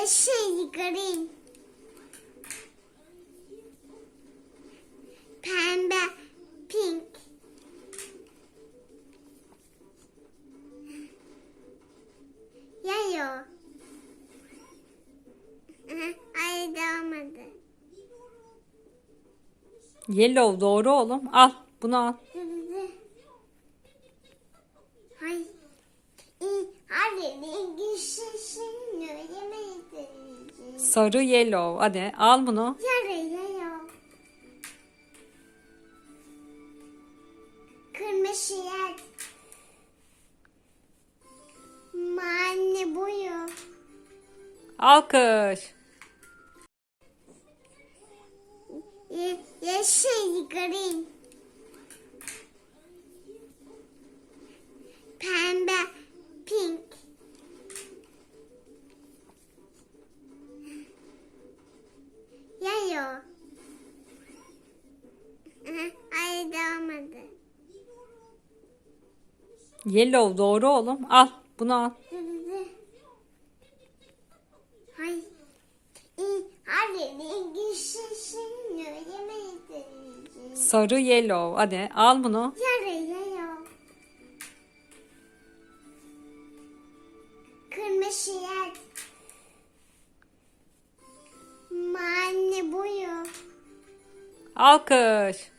yeşil, green. Pembe, pink. Yellow. Hı, Ay olmadı. Yellow doğru oğlum. Al bunu al. Sarı yellow. Hadi al bunu. Yaraya yok. Kırmızı yer. Mahalle boyu. Alkış. Ye- yeşil, green. Yellow. Hı, Ay olmadı. Yellow doğru oğlum. Al bunu al. Deneyeceğiz. Sarı yellow. Hadi al bunu. Yaraya yok. Kırmızı yer. Alkış.